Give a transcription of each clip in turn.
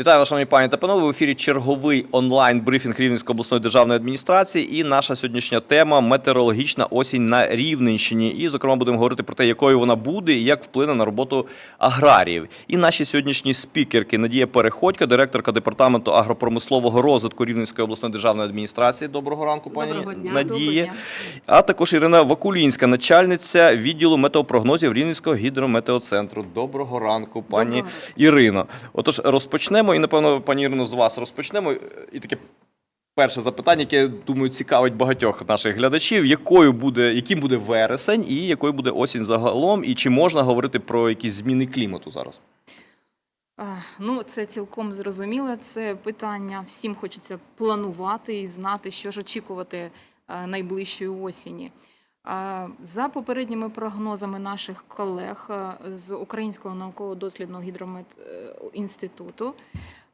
Вітаю вас, шановні пані та панове. В ефірі черговий онлайн брифінг Рівненської обласної державної адміністрації. І наша сьогоднішня тема метеорологічна осінь на Рівненщині. І, зокрема, будемо говорити про те, якою вона буде і як вплине на роботу аграріїв. І наші сьогоднішні спікерки Надія Переходько, директорка департаменту агропромислового розвитку Рівненської обласної державної адміністрації. Доброго ранку, пані Доброго дня. Надія. Доброго А також Ірина Вакулінська, начальниця відділу метеопрогнозів Рівненського гідрометеоцентру. Доброго ранку, пані Доброго. Ірино. Отож, розпочнемо, і напевно, пані Ірино, з вас розпочнемо. І таке перше запитання, яке думаю цікавить багатьох наших глядачів: якою буде, яким буде вересень, і якою буде осінь загалом, і чи можна говорити про якісь зміни клімату зараз? Ну, це цілком зрозуміло. Це питання всім хочеться планувати і знати, що ж очікувати е, найближчої осені. За попередніми прогнозами наших колег е, з Українського науково-дослідного гідрометінституту,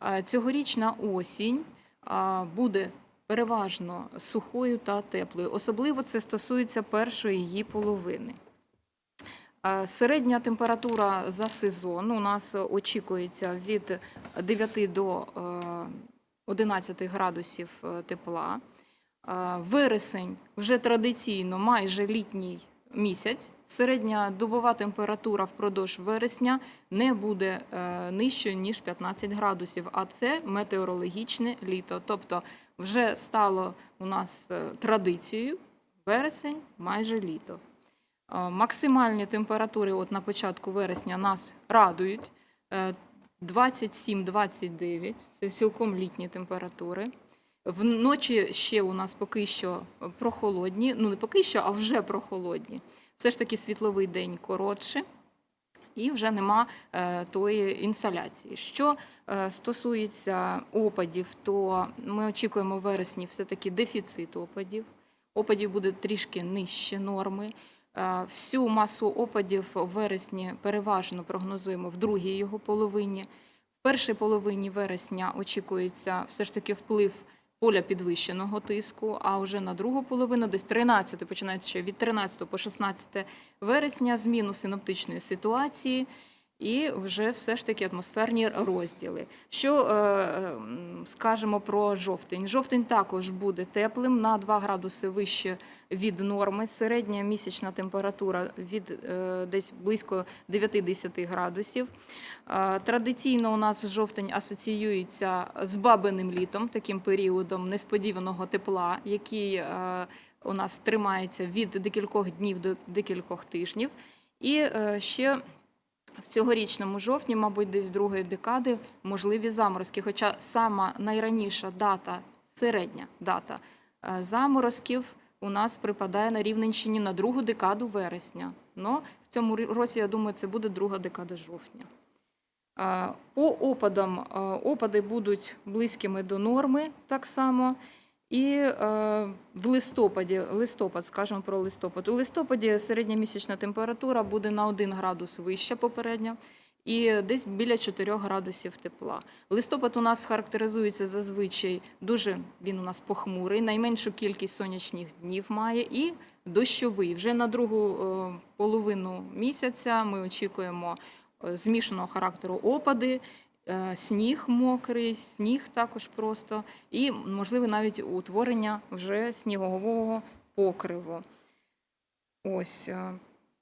е, цьогорічна осінь буде переважно сухою та теплою. Особливо це стосується першої її половини. Е, Середня температура за сезон у нас очікується від 9 до е, 11 градусів е, тепла. Вересень вже традиційно майже літній місяць. Середня добова температура впродовж вересня не буде е, нижчою, ніж 15 градусів, а це метеорологічне літо. Тобто вже стало у нас е, традицією вересень майже літо. Е, Максимальні температури от на початку вересня нас радують. Е, 27-29 це цілком літні температури. Вночі ще у нас поки що прохолодні. Ну не поки що, а вже прохолодні. Все ж таки світловий день коротше. І вже нема е, тої інсоляції. Що е, стосується опадів, то ми очікуємо в вересні все-таки дефіцит опадів. Опадів буде трішки нижче норми. Е, Всю масу опадів в вересні переважно прогнозуємо в другій його половині. В першій половині вересня очікується все ж таки вплив поля підвищеного тиску, а вже на другу половину, десь 13, починається ще від 13 по 16 вересня, зміну синоптичної ситуації. І вже все ж таки атмосферні розділи. Що е, скажемо про жовтень? Жовтень також буде теплим на 2 градуси вище від норми. Середня місячна температура від е, десь близько 9-10 градусів. Е, Традиційно у нас жовтень асоціюється з бабиним літом, таким періодом несподіваного тепла, який у нас тримається від декількох днів до декількох тижнів. І ще в цьогорічному жовтні, мабуть, десь другої декади можливі заморозки. Хоча сама найраніша дата, середня дата е, заморозків у нас припадає на Рівненщині на другу декаду вересня. Но в цьому році, я думаю, це буде друга декада жовтня. Е, По опадам е, опади будуть близькими до норми так само. І е, в листопаді, листопад, скажемо про листопад. У листопаді середня місячна температура буде на 1 градус вища попередньо і десь біля 4 градусів тепла. Листопад у нас характеризується зазвичай дуже він у нас похмурий, найменшу кількість сонячних днів має і дощовий. Вже на другу е, половину місяця ми очікуємо е, змішаного характеру опади. Е, Сніг мокрий, сніг також просто, і можливо навіть утворення вже снігового покриву. Ось. е,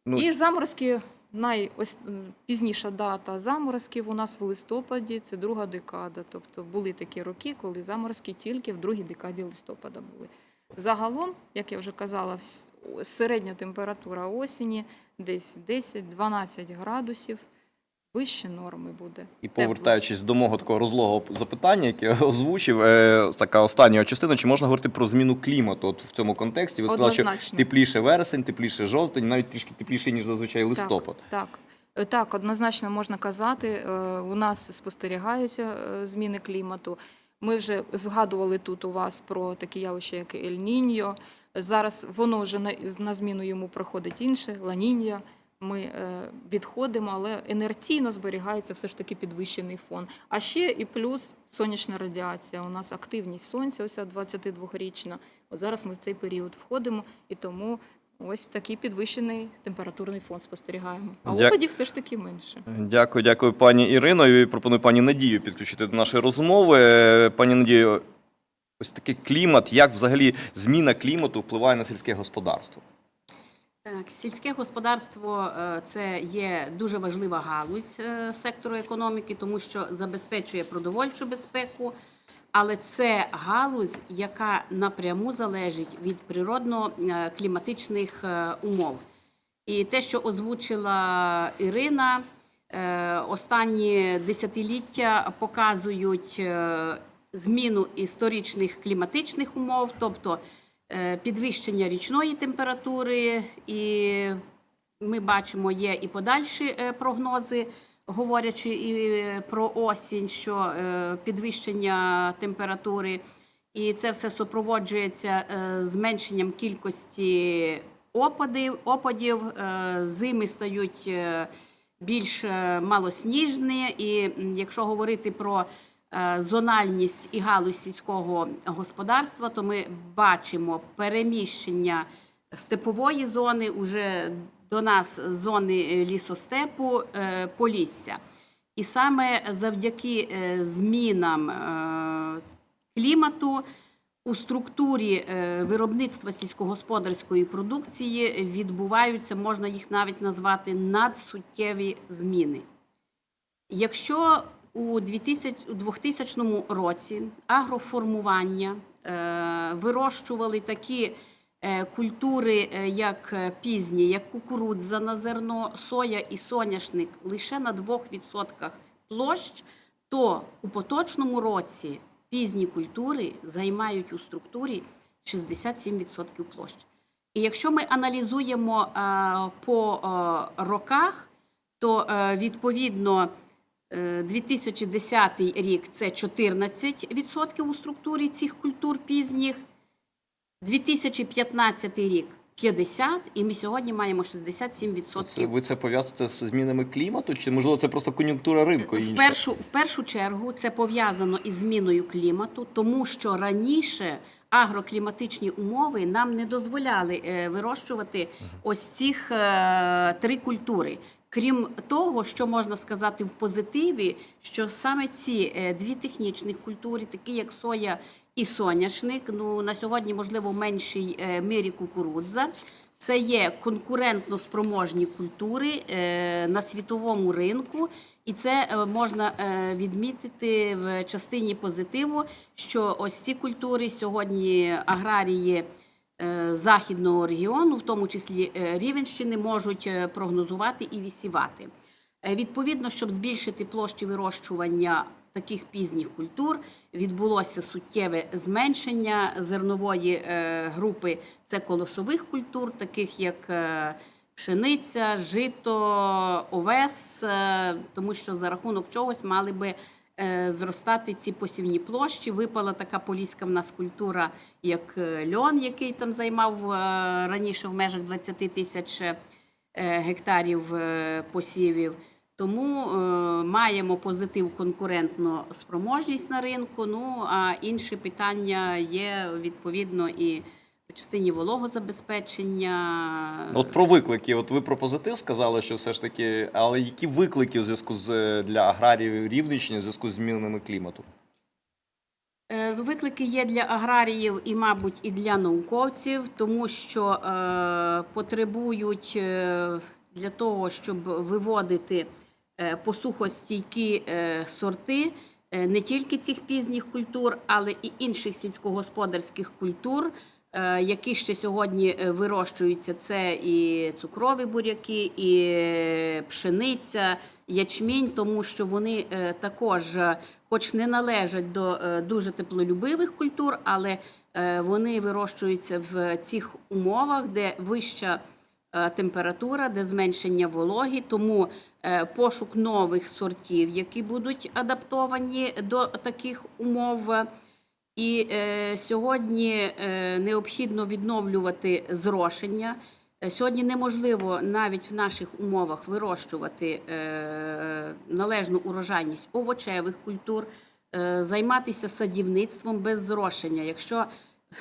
Ну, і заморозки, най, ось, м, пізніша дата заморозків у нас в листопаді, це друга декада. Тобто були такі роки, коли заморозки тільки в другій декаді листопада були. Загалом, як я вже казала, середня температура осені десь 10-12 градусів, вище норми буде. І Тепло. повертаючись до мого такого розлогого запитання, яке я озвучив, е, така остання частина, чи можна говорити про зміну клімату от в цьому контексті? Ви сказали, що Однозначно. тепліше вересень, тепліше жовтень, навіть трішки тепліше, ніж зазвичай листопад. Так, так. Е, Так, однозначно можна казати. е, У нас спостерігаються е, зміни клімату. Ми вже згадували тут у вас про такі явища, як Ель-Ніньо. Зараз воно вже на, на зміну йому проходить інше Ла-Нінья. Ми е, відходимо, але інерційно зберігається все ж таки підвищений фон. А ще і плюс сонячна радіація. У нас активність сонця, ось ця 22-річна. От зараз ми в цей період входимо, і тому ось такий підвищений температурний фон спостерігаємо. А Дя- опадів все ж таки менше. Дякую, дякую, пані Ірино. І пропоную пані Надію підключити до нашої розмови. Пані Надію, ось такий клімат, як взагалі зміна клімату впливає на сільське господарство? Так, сільське господарство е, це є дуже важлива галузь е, сектору економіки, тому що забезпечує продовольчу безпеку, але це галузь, яка напряму залежить від природно-кліматичних е, умов. І те, що озвучила Ірина, останні десятиліття показують зміну історичних кліматичних умов, тобто підвищення річної температури, і ми бачимо, є і подальші е, прогнози, говорячи і про осінь, що е, підвищення температури, і це все супроводжується е, зменшенням кількості опадів. опадів. Е, Зими стають е, більш е, малосніжні, і якщо говорити про е, зональність і галузь сільського господарства, то ми бачимо переміщення степової зони уже до нас зони е, лісостепу е, Полісся. І саме завдяки е, змінам е, клімату у структурі е, виробництва сільськогосподарської продукції відбуваються, можна їх навіть назвати надсуттєві зміни. Якщо у 2000, році агроформування е, вирощували такі е, культури, е, як пізні, як кукурудза на зерно, соя і соняшник лише на 2% площ, то у поточному році пізні культури займають у структурі 67% площ. І якщо ми аналізуємо по роках, то відповідно 2010 рік це 14% у структурі цих культур пізніх, 2015 рік 50%, і ми сьогодні маємо 67%. Це, ви це пов'язуєте з змінами клімату? Чи можливо це просто кон'юнктура ринку? В першу, в першу чергу це пов'язано із зміною клімату, тому що раніше агрокліматичні умови нам не дозволяли е, вирощувати ось цих е, три культури. Крім того, що можна сказати в позитиві, що саме ці е, дві технічних культури, такі як соя і соняшник, ну на сьогодні можливо в меншій е, мірі кукурудза. Це є конкурентно спроможні культури е, на світовому ринку, і це можна відмітити в частині позитиву, що ось ці культури сьогодні аграрії західного регіону, в тому числі е, Рівенщини, можуть е, прогнозувати і висівати. Е, Відповідно, щоб збільшити площі вирощування таких пізніх культур, відбулося суттєве зменшення зернової е, групи це колосових культур, таких як е, пшениця, жито, овес, е, тому що за рахунок чогось мали би е, зростати ці посівні площі. Випала така поліська в нас культура, як е, льон, який там займав е, раніше в межах 20 тисяч е, гектарів е, посівів. Тому е, маємо позитив конкурентну спроможність на ринку. Ну а інші питання є відповідно і в частині вологозабезпечення. От про виклики. От ви про позитив сказали, що все ж таки, але які виклики у зв'язку з для аграріїв Рівненщини в зв'язку з змінами клімату? Е, Виклики є для аграріїв і, мабуть, і для науковців, тому що е, потребують е, для того, щоб виводити е, посухостійкі сорти не тільки цих пізніх культур, але і інших сільськогосподарських культур, які ще сьогодні е, вирощуються. Це і цукрові буряки, і е, пшениця, ячмінь, тому що вони е, також, е, хоч не належать до е, дуже теплолюбивих культур, але е, вони вирощуються в цих умовах, де вища е, температура, де зменшення вологі, тому е, пошук нових сортів, які будуть адаптовані до таких умов. І е, сьогодні е, необхідно відновлювати зрошення. Е, Сьогодні неможливо навіть в наших умовах вирощувати е, належну урожайність овочевих культур, е, займатися садівництвом без зрошення. Якщо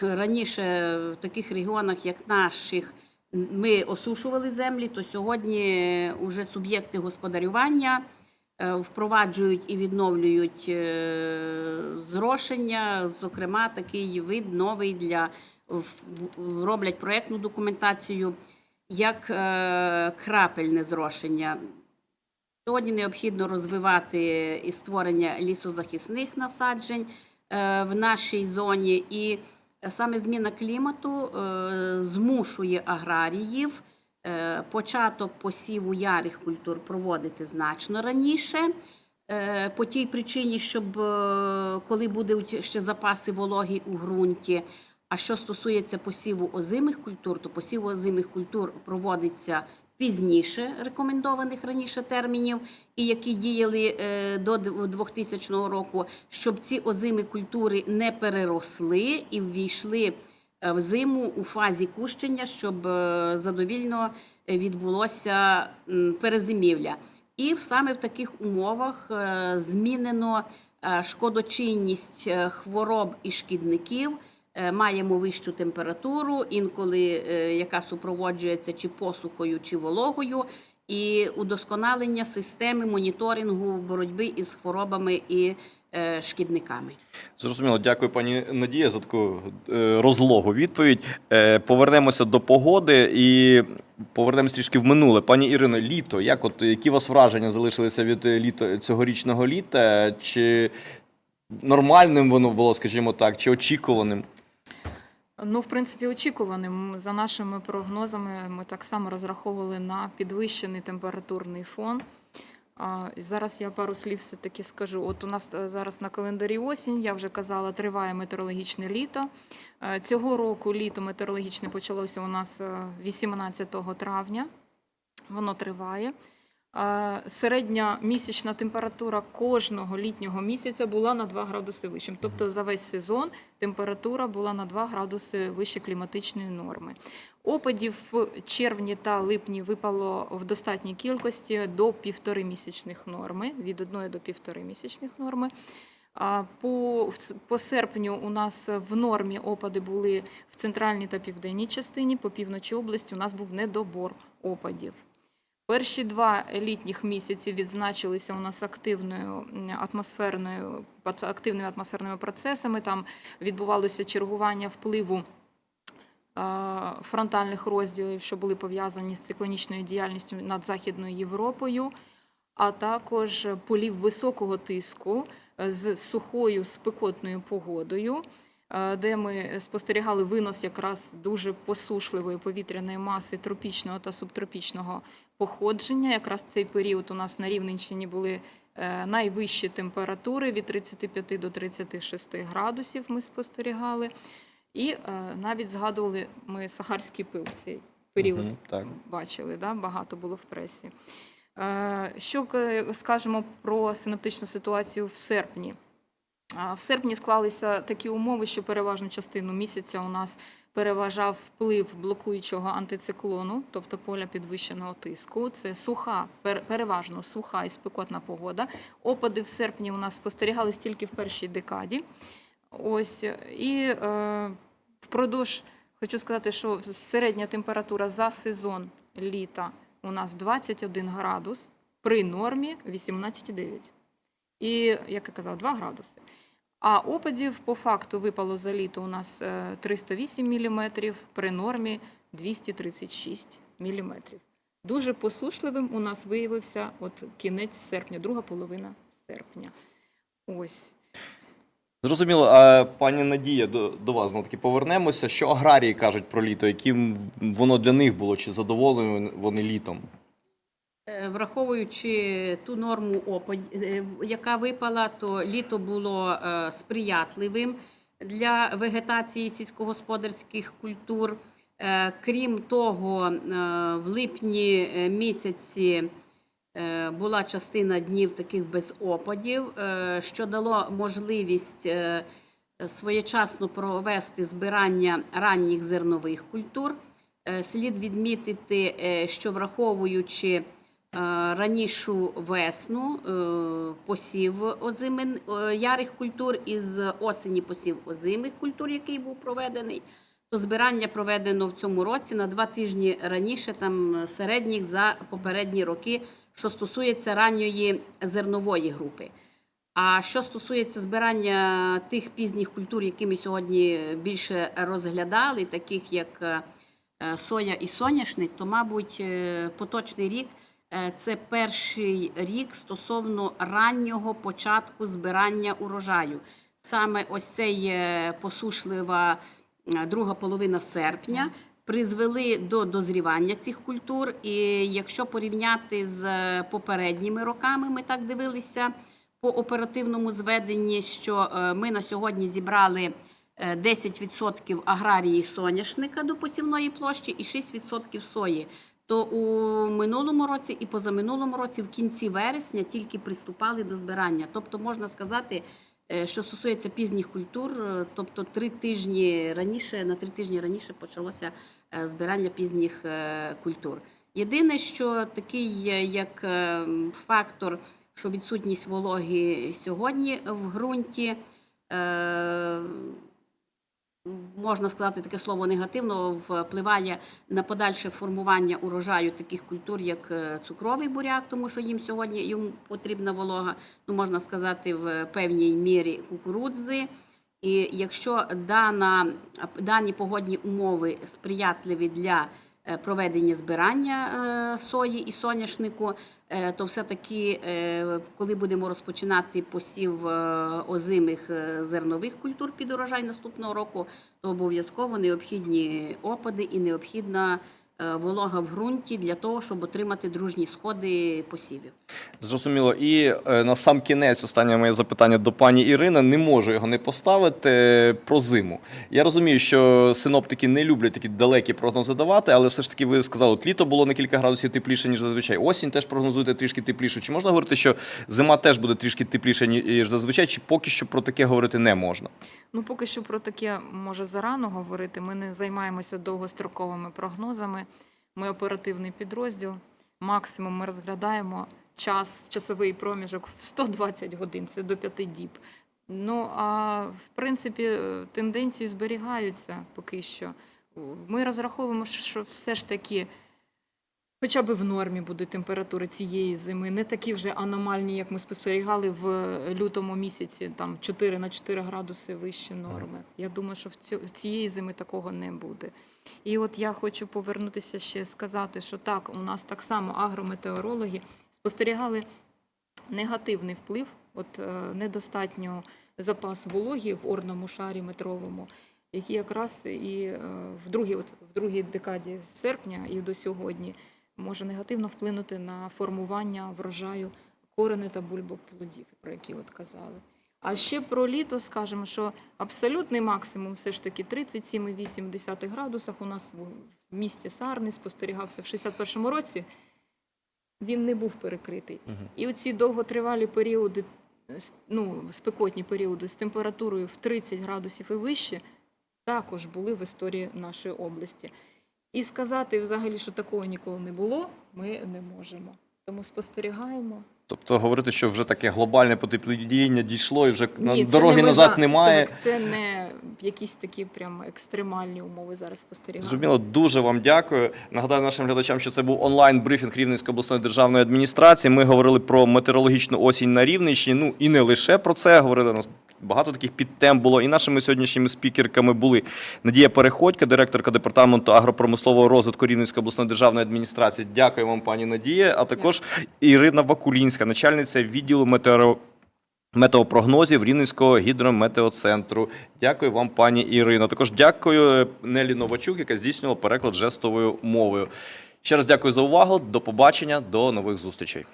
раніше в таких регіонах, як наших, ми осушували землі, то сьогодні вже суб'єкти господарювання е, впроваджують і відновлюють е, зрошення. Зокрема, такий вид новий для роблять проєктну документацію як е, крапельне зрошення. Сьогодні необхідно розвивати і створення лісозахисних насаджень е, в нашій зоні. І саме зміна клімату е, змушує аграріїв е, початок посіву ярих культур проводити значно раніше. Е, По тій причині, щоб е, коли будуть ще запаси вологі у ґрунті. А що стосується посіву озимих культур, то посів озимих культур проводиться пізніше рекомендованих раніше термінів, і які діяли е, до д- 2000 року, щоб ці озимі культури не переросли і ввійшли е, в зиму у фазі кущення, щоб е, задовільно е, відбулося перезимівля. І саме в таких умовах змінено шкодочинність хвороб і шкідників. Маємо вищу температуру, інколи яка супроводжується чи посухою, чи вологою, і удосконалення системи моніторингу боротьби із хворобами і шкідниками. Зрозуміло, дякую, пані Надія, за таку е, розлогу відповідь. Е, Повернемося до погоди і повернемося трішки в минуле. Пані Ірино, літо. Як от які у вас враження залишилися від е, літа цьогорічного літа? Чи нормальним воно було, скажімо так, чи очікуваним? Ну, в принципі, очікуваним. За нашими прогнозами, ми так само розраховували на підвищений температурний фон. Зараз я пару слів все-таки скажу. От у нас е, зараз на календарі осінь, я вже казала, триває метеорологічне літо. Е, Цього року літо метеорологічне почалося у нас е, 18 травня. Воно триває. Середня місячна температура кожного літнього місяця була на 2 градуси вищим. Тобто за весь сезон температура була на 2 градуси вище кліматичної норми. Опадів в червні та липні випало в достатній кількості до півтори місячних норми, від 1 до півтори місячних норми. По, по серпню у нас в нормі опади були в центральній та південній частині, по півночі області у нас був недобор опадів. Перші два літніх місяці відзначилися у нас активною атмосферною активними атмосферними процесами. Там відбувалося чергування впливу фронтальних розділів, що були пов'язані з циклонічною діяльністю над Західною Європою, а також полів високого тиску е, з сухою спекотною погодою. Е, Де ми спостерігали винос якраз дуже посушливої повітряної маси тропічного та субтропічного походження. Якраз цей період у нас на Рівненщині були е, найвищі температури від 35 до 36 градусів. Ми спостерігали. І е, навіть згадували ми сахарський пил в цей період. Мгм, так. Бачили, да? багато було в пресі. Що скажемо про синоптичну ситуацію в серпні? В серпні склалися такі умови, що переважну частину місяця у нас переважав вплив блокуючого антициклону, тобто поля підвищеного тиску. Це суха, переважно суха і спекотна погода. Опади в серпні у нас спостерігались тільки в першій декаді. Ось і е, впродовж хочу сказати, що середня температура за сезон літа у нас 21 градус при нормі 18,9. І, як я казав, 2 градуси. А опадів по факту випало за літо у нас е, 308 мм, при нормі 236 мм. Дуже посушливим у нас виявився от кінець серпня, друга половина серпня. Ось. Зрозуміло, а пані Надія, до, до вас таки повернемося. Що аграрії кажуть про літо? Яким воно для них було? Чи задоволені вони літом? Е, Враховуючи ту норму опад- е, яка випала, то літо було е, сприятливим для вегетації сільськогосподарських культур. Крім того, в липні місяці була частина днів таких без опадів, що дало можливість своєчасно провести збирання ранніх зернових культур. Слід відмітити, що враховуючи ранішу весну, е, посів озимен, е, ярих культур із осені посів озимих культур, який був проведений, то збирання проведено в цьому році на два тижні раніше, там е, середніх за попередні роки, що стосується ранньої зернової групи. А що стосується збирання тих пізніх культур, які ми сьогодні більше розглядали, таких як е, е, соя і соняшник, то, мабуть, е, поточний рік е, це перший рік стосовно раннього початку збирання урожаю. Саме ось цей е, посушлива е, друга половина серпня призвели до дозрівання цих культур. І якщо порівняти з е, попередніми роками, ми так дивилися по оперативному зведенні, що е, ми на сьогодні зібрали е, 10% аграрії соняшника до посівної площі і 6% сої. То у минулому році і позаминулому році в кінці вересня тільки приступали до збирання. Тобто можна сказати, е, що стосується пізніх культур, е, тобто три тижні раніше, на три тижні раніше почалося е, збирання пізніх культур. Єдине, що такий як фактор, що відсутність вологи сьогодні в ґрунті. Можна сказати таке слово негативно впливає на подальше формування урожаю таких культур, як е, цукровий буряк, тому що їм сьогодні йому потрібна волога, ну можна сказати, в певній мірі кукурудзи. І якщо дана, дані погодні умови сприятливі для е, проведення збирання е, сої і соняшнику, то все-таки, е, коли будемо розпочинати посів е, озимих е, зернових культур під урожай наступного року, то обов'язково необхідні опади і необхідна е, волога в ґрунті для того, щоб отримати дружні сходи посівів. Зрозуміло. І е, на сам кінець останнє моє запитання до пані Ірини. Не можу його не поставити е, про зиму. Я розумію, що синоптики не люблять такі далекі прогнози давати, але все ж таки ви сказали, от літо було на кілька градусів тепліше, ніж зазвичай. Осінь теж прогнозуєте трішки тепліше. Чи можна говорити, що зима теж буде трішки тепліше, ніж зазвичай, чи поки що про таке говорити не можна? Ну, поки що про таке може зарано говорити. Ми не займаємося довгостроковими прогнозами. Ми оперативний підрозділ. Максимум ми розглядаємо час, часовий проміжок в 120 годин, це до 5 діб. Ну а в принципі е, тенденції зберігаються поки що. Ми розраховуємо, що все ж таки. Хоча б в нормі буде температури цієї зими, не такі вже аномальні, як ми спостерігали в лютому місяці, там 4 на 4 градуси вище норми. Я думаю, що в в цієї зими такого не буде. І от я хочу повернутися ще сказати, що так, у нас так само агрометеорологи спостерігали негативний вплив, от е, недостатньо запас вологі в орному шарі метровому, який якраз і е, в другій, от, в другій декаді серпня і до сьогодні може негативно вплинути на формування врожаю корени та бульбоплодів, про які от казали. А ще про літо скажемо, що абсолютний максимум все ж таки 37,8 градусах у нас в місті Сарни спостерігався в 61-му році. Він не був перекритий. Мгм. І оці довготривалі періоди, ну, спекотні періоди з температурою в 30 градусів і вище, також були в історії нашої області. І сказати взагалі, що такого ніколи не було, ми не можемо. Тому спостерігаємо. Тобто говорити, що вже таке глобальне потепління дійшло і вже Ні, дороги не назад немає. Так, це не якісь такі прям екстремальні умови зараз спостерігаємо. Зрозуміло, дуже вам дякую. Нагадаю нашим глядачам, що це був онлайн брифінг Рівненської обласної державної адміністрації. Ми говорили про метеорологічну осінь на Рівненщині. Ну і не лише про це. Говорили нас. Багато таких підтем було. І нашими сьогоднішніми спікерками були Надія Переходька, директорка департаменту агропромислового розвитку Рівненської обласної державної адміністрації. Дякую вам, пані Надія. А також Ірина Вакулінська, начальниця відділу метеоро... метеопрогнозів Рівненського гідрометеоцентру. Дякую вам, пані Ірино. Також дякую Нелі Новачук, яка здійснювала переклад жестовою мовою. Ще раз дякую за увагу. До побачення, до нових зустрічей.